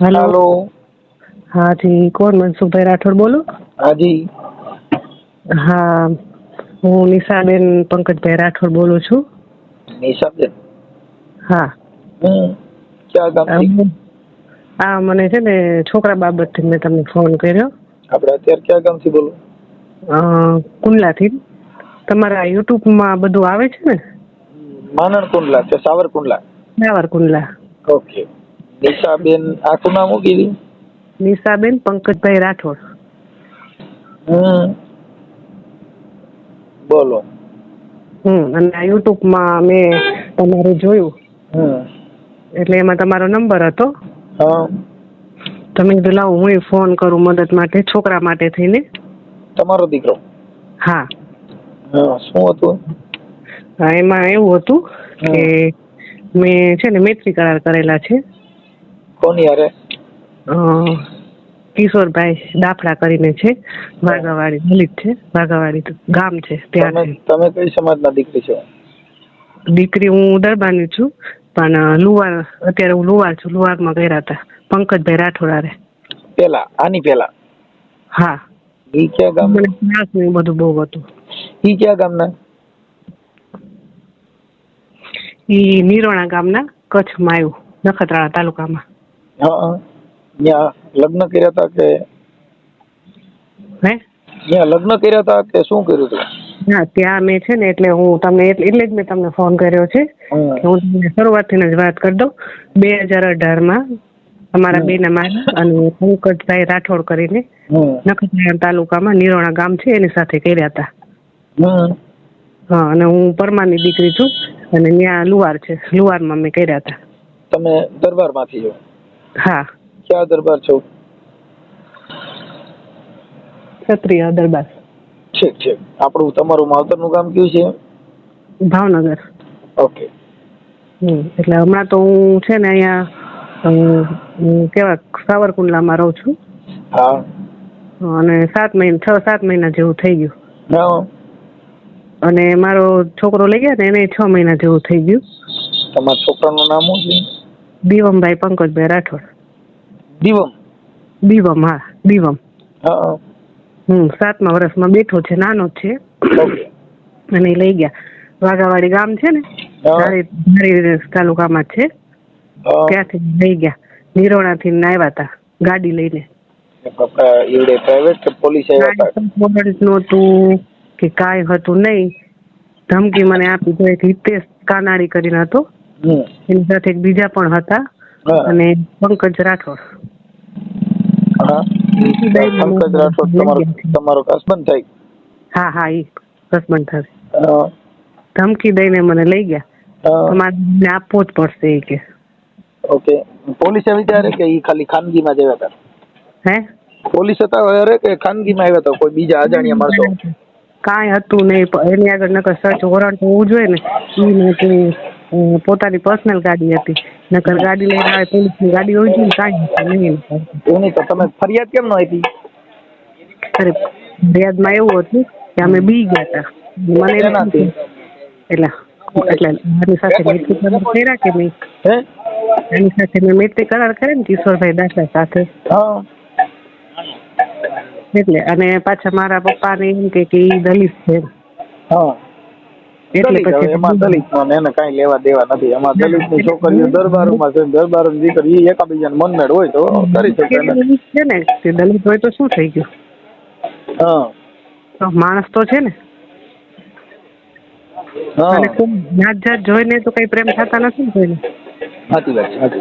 Hello. હા જી કોણ મનસુખભાઈ રાઠોડ બોલો? હાજી હા હું નિશાબેન પંકજભાઈ રાઠોડ બોલું છું. નિશાબેન? હા. હા? મને છે ને છોકરા બાબતથી મેં તમને ફોન કર્યો. આપણે અત્યારે ક્યાં ગામથી બોલો? કુંડલાથી. તમારા યુટ્યુબમાં બધું આવે છે ને? માનણ કુંડલા કે સાવર કુંડલા સાવર કુંડલા ઓકે. નિશાબેન આખું નામ શું કીધું? નિશાબેન પંકજભાઈ રાઠોડ. હમ. બોલો. હમ અને આ યુટ્યુબમાં મેં તમારું જોયું. હમ. એટલે એમાં તમારો નંબર હતો. હા. તમે કીધું લાવો હું ફોન કરું મદદ માટે છોકરા માટે થઈને. તમારો દીકરો? હા. હા શું હતું? હા એમાં એવું હતું કે મેં છે ને મૈત્રી કરાર કરેલા છે. કોની હારે? અ, કિશોરભાઈ દાફડા કરીને છે વાઘાવાડી દલિત છે વાઘાવાડી ગામ છે ત્યાં તમે કઈ સમાજના દીકરી છો? દીકરી હું દરબારની છું પણ લુવાર અત્યારે હું લુવાર છું લુવારમાં ગયા હતા પંકજભાઈ રાઠોડારે. પેલા આની પેલા? હા. ઈ ક્યાં ગામ ને બધું બહુ હતું. ઈ ક્યાં ગામના? ઈ નિરોણા ગામના કચ્છમાં આવ્યું નખત્રાણા તાલુકામાં. હા ત્યાં લગ્ન કર્યા હતા કે હે? ત્યાં લગ્ન કર્યા હતા કે શું કર્યું હતું હા ત્યાં મેં છે ને એટલે હું તમને એટલે જ મેં તમને ફોન કર્યો છે. કે હું તમને શરૂઆતથી જ વાત કરી દઉં. બે હજાર અઢારમાં અમારા બેના મારા અને પંકજભાઈ રાઠોડ કરીને. નખત્રાણા તાલુકામાં નિરોણા ગામ છે એની સાથે કર્યા હતા હા. અને હું પરમાની દીકરી છું અને ત્યાં લુવાર છે. લુવારમાં મેં કર્યા હતા તમે દરબારમાંથી છો? હા. ક્યાં દરબાર છો? ક્ષત્રિય દરબાર. ઠીક ઠીક. આપણું તમારું માવતરનું ગામ કયું છે? ભાવનગર. ઓકે. હમ એટલે હમણાં તો હું છે ને અહીંયા કેવા સાવરકુંડલામાં રહું છું. હા. અને સાત મહિના છ સાત મહિના જેવું થઈ ગયું. અને મારો છોકરો લઈ ગયા ને એને છ મહિના જેવું થઈ ગયું. તમારા છોકરાનું નામ શું છે? દીવમભાઈ પંકજભાઈ રાઠોડ. દીવમ? દીવમ હા દીવમ. હમ સાતમા વર્ષમાં બેઠો છે નાનો જ છે. અને લઈ ગયા. વાઘાવાડી ગામ છે ને. ધારી તાલુકામાં જ છે. ત્યાંથી લઈ ગયા. નિરોણાથી થી આવ્યા હતા ગાડી લઈને. એવડે પ્રાઇવેટ કે પોલીસ કાંઈ નહોતું કે કાંઈ હતું નહીં. ધમકી મને આપી તો એક હિતેશ કાનાડી કરીને હતો. એની સાથે એક બીજા પણ હતા. અને પંકજ રાઠોડ. પંકજ રાઠોડ તમારો તમારો હસબન્ડ થઈ હા હા એ હસબન્ડ થશે ધમકી દઈને મને લઈ ગયા. તમારે આપવો જ પડશે એ કે. ઓકે. પોલીસે વિચારે કે એ ખાલી ખાનગીમાં જ આવ્યા હતા હે? પોલીસ હતા અરે કે ખાનગીમાં આવ્યા હતા કોઈ બીજા અજાણ્યા માણસો? કાંઈ હતું નહીં. એની આગળ નકર સર્ચ વોરંટ હોવું જોઈએ ને. એ અ, પોતાની પર્સનલ ગાડી હતી. નકર ગાડી લઈને આવે પોલીસની ગાડી હોય છે ને કાંઈ નહીં એની તો તમે ફરિયાદ કેમ ન આપી? અરે ફરિયાદમાં એવું હતું કે અમે બી ગયા હતા મને? એટલે એટલે મારી સાથે મૈત્રી કરાર કર્યા કે નહીં? હે? એની સાથે મેં મૈત્રી કરાર કર્યા ને કિશોરભાઈ દાસા સાથે. એટલે અને પાછા મારા પપ્પાને એમ કે એ દલિત છે. હા. એટલે દલિત એમાં દલિતમાં એને કાંઈ લેવા દેવા નથી. એમાં દલિતની છોકરીઓ દરબારોમાં છે દરબારોની દીકરી એકાબીજાને મનમેળ હોય તો કરી શકે કે ને. દલિત છે ને તે દલિત હોય તો શું થઈ ગયું? હા. માણસ તો છે ને. અને નાત જાત જોઈને તો કઈ પ્રેમ થતા નથી ને કોઈને? સાચી વાત સાચી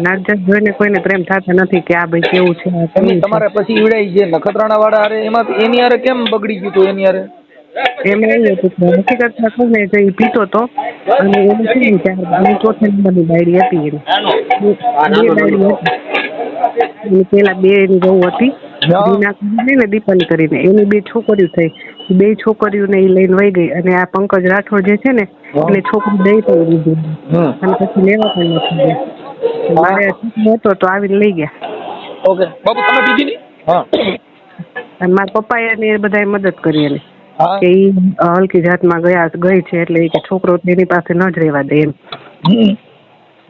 નાત જાત જોઈને કોઈને પ્રેમ થતા નથી કે આ ભાઈ છે કેવું છે. તમારે પછી ઈવડાઈ જે નખત્રાણા વાળા અરે એમાં એની હારે કેમ બગડી ગયું તું એની હારે? એમાં એવું હતું કે હકીકતમાં કહું ને તો એ પીતો અને એને શું થયું ત્યાર એની ચોથા નંબરની ડાયરી હતી એની. બે ડાયરી હતી. પેલા બે એની વહુ હતી. હા. કરીને ને કરીને. એની બે છોકરીઓ થઈ. એ બે છોકરીઓને એ લઈને વહી ગઈ. અને આ પંકજ રાઠોડ જે છે ને. એટલે છોકરી દઈ પણ દીધી અને પછી લેવા પણ નથી ગયા. મારે હતો તો આવીને લઈ ગયા. ઓકે. બાપુ તમે હા અને મારા પપ્પાએ એને એ બધાએ મદદ કરી એને. કે ઈ હલકી જાતમાં ગયા ગઈ છે એટલે કે છોકરો તો એની પાસે ન જ રહેવા દે એમ.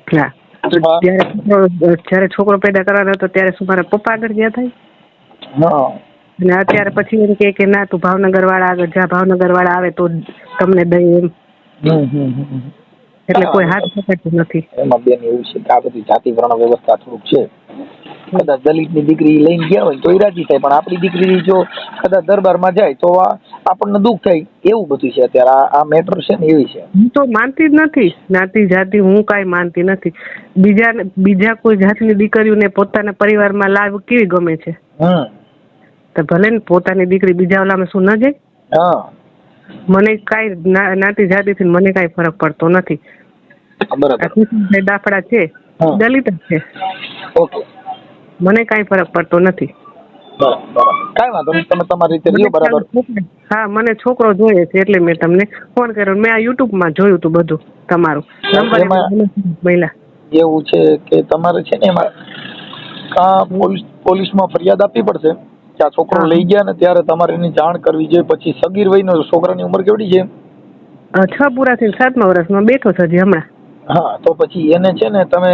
હા. છોકરો જ્યારે છોકરો પેદા કરવાનો હતો ત્યારે શું મારા પપ્પા આગળ ગયા થાય? હા. અને અત્યારે પછી એમ કે કે ના તું ભાવનગર વાળા આગળ જા ભાવનગર વાળા આવે તો તમને દઈ એમ. હમ હમ. એટલે કોઈ હાથ પકડતું નથી. એમાં બેન એવું છે કે આ બધી જાતિ વર્ણ વ્યવસ્થા થોડુંક છે. કદાચ દલિતની દીકરી લઈને ગયા હોય તો એ રાજી થાય પણ આપણી દીકરી જો કદાચ દરબારમાં જાય તો આ આપણને દુઃખ થાય એવું બધું છે અત્યારે. આ મેટર છે ને એવી છે. હું તો માનતી જ નથી. જ્ઞાતિ જાતિ હું કાંઈ માનતી નથી. બીજા બીજા કોઈ જાતની દીકરીઓને પોતાના પરિવારમાં લાવ કેવી ગમે છે? તો ભલે ને પોતાની દીકરી બીજા ઓલામાં શું ન જાય? મને કાંઈ નાતી જાતિથી મને કાંઈ ફરક પડતો નથી. દાફડા છે. દલિત છે. ઓકે. મને કાંઈ ફરક પડતો નથી. કાંઈ વાંધો નહીં. તમે તમારી રીતે લ્યો બરાબર. હા મને છોકરો જોઈએ છે એટલે મેં તમને ફોન કર્યો. મેં આ યુટ્યુબમાં જોયું હતું બધું તમારું. નંબર મહિલા એવું છે કે તમારે છે ને એમાં કા પોલીસ પોલીસમાં ફરિયાદ આપવી પડશે કે આ છોકરો લઈ ગયા ને ત્યારે તમારે એની જાણ કરવી જોઈએ. પછી સગીર વયનો છોકરાની ઉંમર કેવડી છે? છ પૂરા થઈને સાતમા વર્ષમાં બેઠો છે હજી હમણાં. હા તો પછી એને છે ને તમે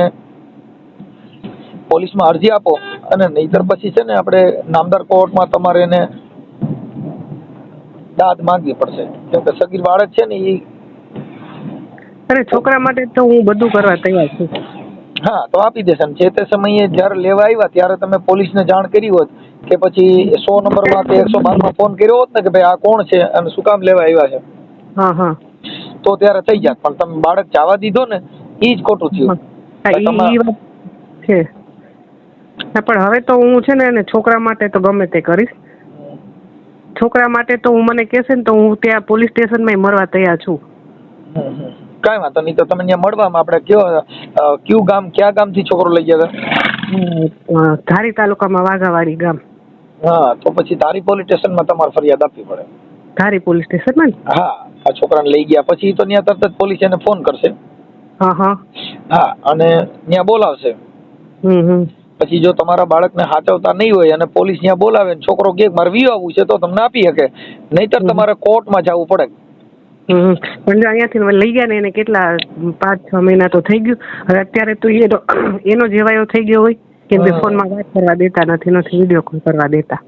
પોલીસમાં અરજી આપો. અને નહીતર પછી છે ને આપણે નામદાર કોર્ટમાં તમારે એને દાદ માંગવી પડશે. કેમ કે સગીર બાળક છે ને એ અરે છોકરા માટે તો હું બધું કરવા તૈયાર છું. હા તો આપી દેશે ને. જે તે સમયે જ્યારે લેવા આવ્યા ત્યારે તમે પોલીસને જાણ કરી હોત કે પછી સો નંબરમાં કે એકસો બારમાં ફોન કર્યો હોત ને કે ભાઈ આ કોણ છે અને શું કામ લેવા આવ્યા છે. હા હા. તો ત્યારે થઈ જાત. પણ તમે બાળક જવા દીધો ને એ જ ખોટું થયું. છે. હા, પણ હવે તો હું છે ને એને છોકરા માટે તો ગમે તે કરીશ. છોકરા માટે તો હું મને કહેશે ને તો હું ત્યાં પોલીસ સ્ટેશનમાં મરવા તૈયાર છું. કાંઈ વાંધો નહીં તો તમે ત્યાં મળવામાં આપણે કયો કયું ગામ કયા ગામથી છોકરો લઈ ગયા હતા? ધારી તાલુકામાં વાઘાવાડી ગામ. હા તો પછી ધારી પોલીસ સ્ટેશનમાં તમારે ફરિયાદ આપવી પડે. ધારી પોલીસ સ્ટેશનમાં ને? હા આ છોકરાને લઈ ગયા પછી તો ત્યાં તરત જ પોલીસ એને ફોન કરશે. હા હા. હા અને ત્યાં બોલાવશે. હમ હમ. પછી જો તમારા બાળકને સાચવતા નહીં હોય અને પોલીસ ત્યાં બોલાવે ને છોકરો કે મારે વી આવવું છે તો તમને આપી શકે. નહીતર તમારે કોર્ટમાં જવું પડે. પણ અહીંયાથી લઈ ગયા ને એને કેટલા પાંચ છ મહિના તો થઈ ગયું. હવે અત્યારે તો એનો એનો જેવાયો થઈ ગયો હોય કે હા. ફોનમાં વાત કરવા દેતા નથી નથી વીડિયો કોલ કરવા દેતા.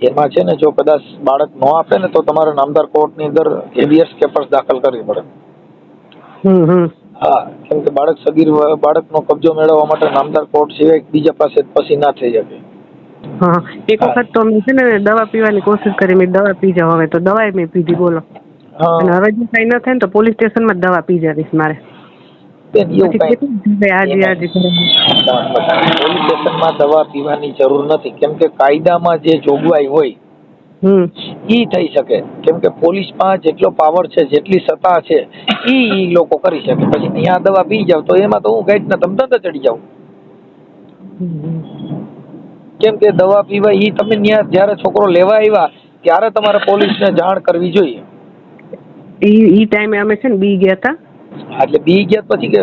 એમાં છે ને જો કદાચ બાળક ન આપે ને તો તમારે નામદાર કોર્ટની અંદર હેબિયસ કેપર્સ દાખલ કરવી પડે. હમ હમ. હા કેમ કે બાળક સગીર બાળકનો કબજો મેળવવા માટે નામદાર કોર્ટ સિવાય બીજા પાસે પછી ના થઈ શકે. હા એક વખત તો મેં છે ને દવા પીવાની કોશિશ કરી મેં દવા પી જાવ હવે તો દવાએ મેં પીધી બોલો. અને હવે જો કઈ ન થાય ને તો પોલીસ સ્ટેશનમાં માં દવા પી જાવીશ મારે. પોલીસ સ્ટેશનમાં દવા પીવાની જરૂર નથી. કેમ કે કાયદામાં જે જોગવાઈ હોય ઈ થઈ શકે. કેમ કે પોલીસમાં જેટલો પાવર છે જેટલી સત્તા છે ઈ ઈ લોકો કરી શકે. પછી અહીંયા દવા પી જાવ તો એમાં તો હું કઈ ને તમે ધંધા ચડી જાવ કેમ કે દવા પીવા ઈ તમે ત્યાં જ્યારે છોકરો લેવા આવ્યા ત્યારે તમારે પોલીસને જાણ કરવી જોઈએ. ઈ ઈ ટાઈમે અમે છે ને બી ગયા હતા એટલે બી ગયા પછી કે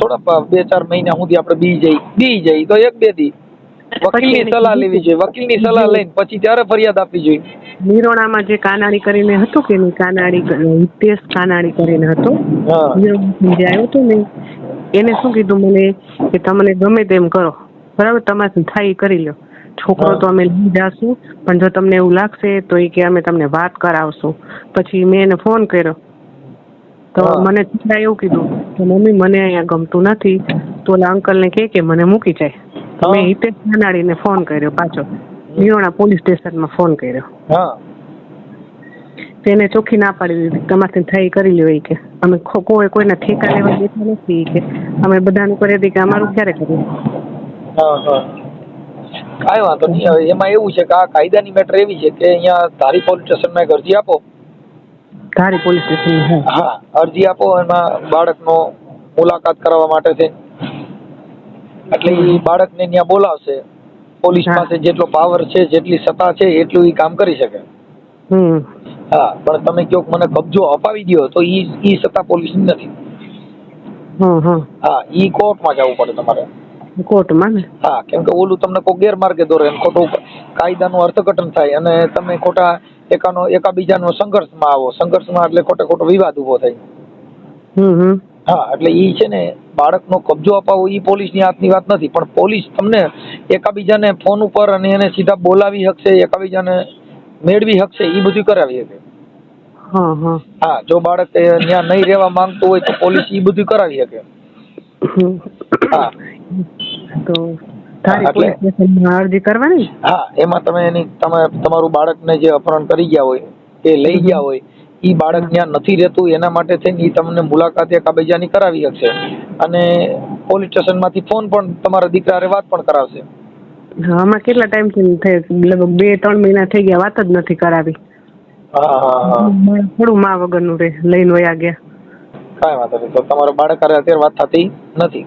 થોડા બે ચાર મહિના સુધી આપણે બી જઈ બી જઈ તો એક બે દી. વકીલની સલાહ લેવી જોઈએ. વકીલની સલાહ લઈને પછી ત્યારે ફરિયાદ આપવી જોઈએ. નિરોણામાં જે કાનાડી કરીને હતો કે નહીં? કાનાડી હિતેશ કાનાડી કરીને હતો. જે આવ્યો હતો ને એને શું કીધું મને કે તમને ગમે તેમ કરો. બરાબર? તમારે થાય કરી લો છોકરો તો અમે લઈ જાશું પણ જો તમને એવું લાગશે તો એ કે અમે તમને વાત કરાવશું. પછી મેં એને ફોન કર્યો. તો મને એવું કીધું કે મમ્મી મને અહીંયા ગમતું નથી. તો ઓલા અંકલને કહે કે મને મૂકી જાય. તો. મેં હિતેશ કાનાડીને ફોન કર્યો પાછો. નિરોણા પોલીસ સ્ટેશનમાં ફોન કર્યો. હા. તેને ચોખ્ખી ના પાડી દીધી. તમારથી થઈ કરી લેવાય કે. અમે કોઈ કોઈના ઠેકા લેવા દેતા નથી કે. અમે બધાનું કરી હતી કે અમારું ક્યારે કર્યું હા હા. કાંઈ વાંધો નહીં. હવે એમાં એવું છે કે આ કાયદાની મેટર એવી છે કે અહીંયા ધારી પોલીસ સ્ટેશનમાં અરજી આપો. ધારી પોલીસ સ્ટેશન હા. અરજી આપો. એમાં બાળકનો મુલાકાત કરાવવા માટે થઈ એટલે એ બાળકને ત્યાં બોલાવશે. પોલીસ. પાસે જેટલો પાવર છે જેટલી સત્તા છે એટલું એ કામ કરી શકે. હા પણ તમે કયો મને કબજો અપાવી દો તો ઈ ઈ સત્તા પોલીસની નથી. હા ઈ કોર્ટમાં જવું પડે તમારે. કોર્ટમાં ને? હા કેમ કે ઓલું તમને કોઈ ગેરમાર્ગે દોરે અને ખોટું કાયદાનું અર્થઘટન થાય અને તમે ખોટા એકાનો એકાબીજાનો સંઘર્ષમાં આવો. સંઘર્ષમાં એટલે ખોટે ખોટો વિવાદ ઊભો થાય. હમ હમ. હા એટલે એ છે ને બાળકનો કબજો અપાવવો એ પોલીસની હાથની વાત નથી. પણ પોલીસ તમને એકાબીજાને ફોન ઉપર અને એને સીધા બોલાવી શકશે એકાબીજાને મેળવી શકશે એ બધું કરાવી શકે હા જો બાળક ત્યાં નહીં રહેવા માંગતું હોય તો પોલીસ ઈ બધું કરાવી શકે હા. તો એટલે- અરજી કરવાની? હા એમાં તમે એની તમે તમારું બાળકને જે અપહરણ કરી ગયા હોય એ લઈ ગયા હોય ઈ બાળક ત્યાં નથી રહેતું એના માટે થઈને એ તમને મુલાકાત એકાબીજાની કરાવી શકશે. અને પોલીસ સ્ટેશનમાંથી ફોન પણ તમારા દીકરા વાત પણ કરાવશે. આમાં કેટલા ટાઈમથી થઈ લગભગ બે ત્રણ મહિના થઈ ગયા વાત જ નથી કરાવી. થોડું મા વગરનું રે લઈને વયા ગયા. કાંઈ વાંધો નહીં તો તમારા બાળક અત્યારે વાત થતી નથી?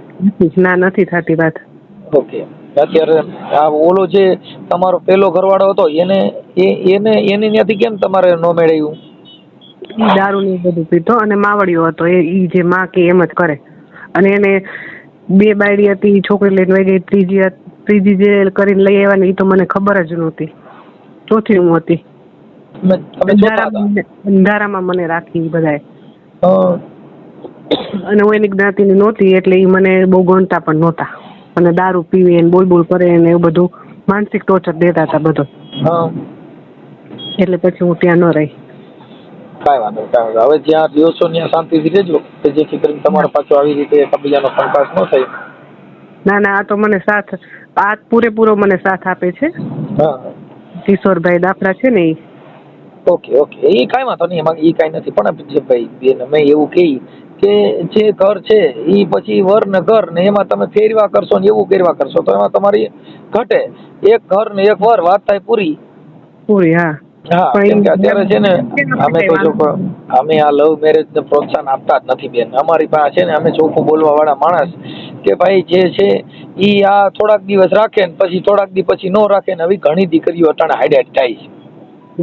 ના નથી થતી વાત. ઓકે. અત્યારે આ ઓલો જે તમારો પેલો ઘરવાળો હતો એને એ એને એની ત્યાંથી કેમ તમારે ન મેળવ્યું? દારૂ ને એ બધું પીતો અને માવડિયો હતો. એ ઈ જે માં કે એમ જ કરે. અને એને બે બાયડી હતી એ છોકરી લઈને વહી ગઈ ત્રીજી ત્રીજી જે કરીને લઈ આવ્યા ને એ તો મને ખબર જ નહોતી. ચોથી હું હતી. અંધારામાં મને- રાખી બધાએ. અને હું એની જ્ઞાતિની નહોતી એટલે એ મને બહુ ગણતા પણ નહોતા. અને દારૂ પીવે ને બોલ બોલ કરે ને એવું બધું માનસિક ટોર્ચર દેતા હતા બધું. એટલે પછી હું ત્યાં ન રહી. કાંઈ વાંધો કાંઈ વાંધો હવે જ્યાં રહ્યો છો ત્યાં શાંતિથી રહેજો કે જેથી કરીને તમારે પાછો આવી રીતે એકબીજાનો કંકાસ ન થાય. ના ના આ તો મને સાથ આ પૂરેપૂરો મને સાથ આપે છે. હા. કિશોરભાઈ દાફડા છે ને એ ઓકે ઓકે. એ કાંઈ વાંધો નહીં એમાં એ કાંઈ નથી પણ જે ભાઈ બેન અમે એવું કહી કે જે ઘર છે એ પછી વર ને ઘર ને એમાં તમે ફેરવા કરશો ને એવું ફેરવા કરશો તો એમાં તમારી ઘટે. એક ઘર ને એક વર વાત થાય પૂરી. પૂરી હા. હા કેમ કે અત્યારે છે ને અમે તો જો અમે આ લવ મેરેજ ને પ્રોત્સાહન આપતા જ નથી બેન. અમારી પાસે છે ને અમે ચોખ્ખું બોલવા વાળા માણસ કે ભાઈ જે છે ઈ આ થોડાક દિવસ રાખે ને પછી થોડાક દિવસ પછી નો રાખે ને આવી ઘણી દીકરીઓ અટાણે હાઈડેટ થાય છે.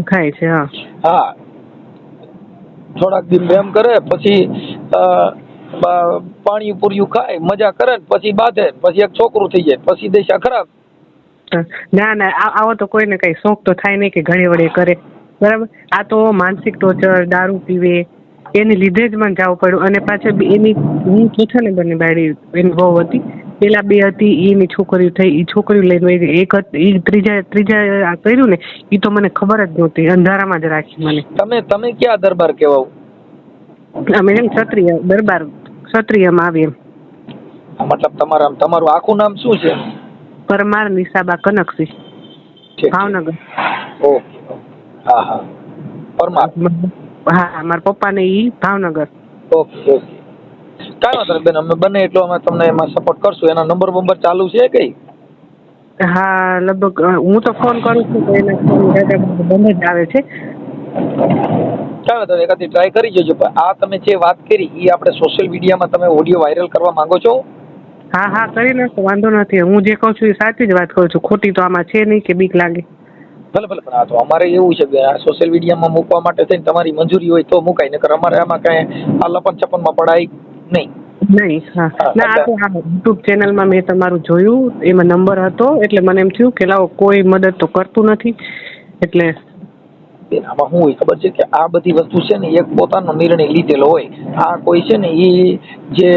ખાય છે હા. હા. થોડાક દિવસ પ્રેમ કરે પછી પાણી પૂર્યું ખાય મજા કરે ને પછી બાંધે પછી એક છોકરું થઈ જાય પછી દેશા ખરાબ. ના ના આવો તો કોઈને કઈ શોખ તો થાય નહીં કે ઘણી વડે કરે. બરાબર? આ તો માનસિક ટોર્ચર દારૂ પીવે એની લીધે જ મને જવું પડ્યું. અને પાછળ એની હું ચોથા નંબરની બાયડી એની વહુ હતી. પેલા બે હતી એની છોકરીઓ થઈ એ છોકરીઓ લઈને એક ઈ ત્રીજા ત્રીજા આ કર્યું ને એ તો મને ખબર જ નહોતી. અંધારામાં જ રાખી મને. તમે તમે ક્યાં દરબાર કહેવાવ અમે એમ ક્ષત્રિય દરબાર ક્ષત્રિયમાં આવી એમ. મતલબ તમારા તમારું આખું નામ શું છે? પરમાર નિશાબા કનકસિંહ ઠીક. ભાવનગર. ઓકે હા હા. પરમાર. હા મારા પપ્પાને ઈ ભાવનગર. Okay okay. કાંઈ વાંધો બેન અમે બને એટલો અમે તમને એમાં સપોર્ટ કરશું. એના નંબર બંબર ચાલુ છે કઈ હા લગભગ હું તો ફોન કરું છું તો એના ફોન બંધ જ આવે છે. ચાલો તમે એકાદી ટ્રાય કરી જોજો. પણ આ તમે જે વાત કરી એ આપણે સોશિયલ મીડિયામાં તમે ઓડિયો વાયરલ કરવા માંગો છો? હા હા કરી નાખો વાંધો નથી. હું જે કહું છું એ સાચી જ વાત કરું છું. ખોટી તો આમાં છે નહીં કે બીક લાગે. ભલે ભલે પણ આ તો અમારે એવું છે કે આ સોશિયલ મીડિયામાં મૂકવા માટે થઈને તમારી મંજૂરી હોય તો મુકાય નકર અમારે આમાં કાંઈ આ લપન છપનમાં પડાય નહીં. નહીં હા. ના આ તો હા યુટ્યુબ ચેનલમાં મેં તમારું જોયું એમાં નંબર હતો એટલે મને એમ થયું કે લાવો કોઈ મદદ તો કરતું નથી. એટલે બેન. આમાં શું હોય ખબર છે કે આ બધી વસ્તુ છે ને એક પોતાનો નિર્ણય લીધેલો હોય. આ કોઈ છે ને એ જે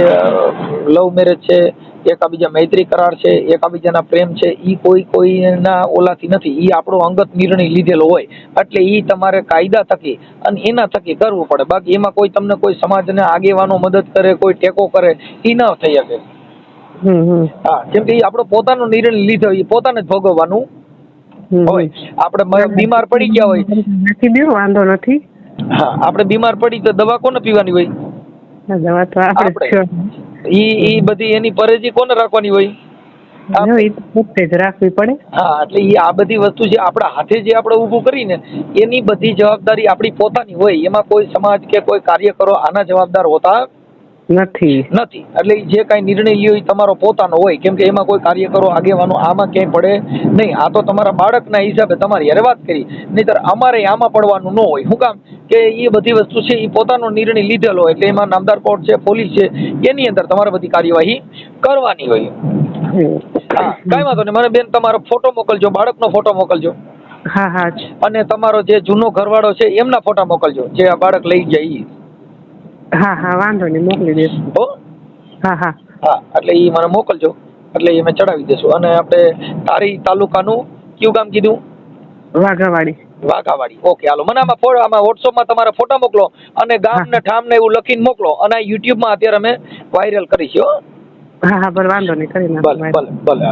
લવ મેરેજ છે એકાબીજા મૈત્રી કરાર છે એકાબીજાના પ્રેમ છે એ કોઈ કોઈના ઓલાથી નથી. એ આપણો અંગત નિર્ણય લીધેલો હોય. એટલે એ તમારે કાયદા થકી અને એના થકી કરવું પડે. બાકી એમાં કોઈ તમને કોઈ સમાજને આગેવાનો મદદ કરે કોઈ ટેકો કરે એ ન થઈ શકે. હા કેમ કે એ આપણો પોતાનો નિર્ણય લીધો એ પોતાને જ ભોગવવાનું હોય આપણે બીમાર પડી ગયા હોય. નથી દો વાંધો નથી. હા આપણે બીમાર પડી તો દવા કોને પીવાની હોય? દવા તો આપણે. ઈ ઈ બધી એની પરેજી કોને રાખવાની હોય? હા, રાખવી પડે. એટલે આ બધી વસ્તુ જે આપણા હાથે જે આપણે ઊભું કરીને એની બધી જવાબદારી આપણી પોતાની હોય. એમાં કોઈ સમાજ કે કોઈ કાર્યકરો આના જવાબદાર હોતા નથી. નથી. એટલે જે કાંઈ નિર્ણય લ્યો એ તમારો પોતાનો હોય. કેમ કે એમાં કોઈ કાર્યકરો આગેવાનો આમાં ક્યાંય પડે નહીં. આ તો તમારા બાળકના હિસાબે તમારી યારે વાત કરી. નહીંતર અમારે આમાં પડવાનું ન હોય. શું કામ કે એ બધી વસ્તુ છે એ પોતાનો નિર્ણય લીધેલો હોય. એટલે એમાં નામદાર કોર્ટ છે પોલીસ છે એની અંદર તમારે બધી કાર્યવાહી કરવાની હોય. કઈ હા કાંઈ વાંધો નહીં. મને બેન તમારો ફોટો મોકલજો બાળકનો ફોટો મોકલજો. હા હા. અને તમારો જે જૂનો ઘરવાળો છે એમના ફોટા મોકલજો. જે આ બાળક લઈ જાય હા હા વાંધો નહીં મોકલી દઈશ હો? હા હા. હા એટલે એ મને મોકલજો. એટલે એ મેં ચડાવી દેશું. અને આપણે તારી તાલુકાનું કયું ગામ કીધું? વાઘાવાડી. વાઘાવાડી. ઓકે હાલો. મને આમાં ફોટો આમાં વોટ્સઅપમાં તમારા ફોટા મોકલો અને ગામ ને ઠામ ને એવું લખીને મોકલો. અને યુટ્યુબમાં અત્યારે અમે વાયરલ કરીશું હો. હા ભલે વાંધો નહીં કરી ભલે ભલે ભલે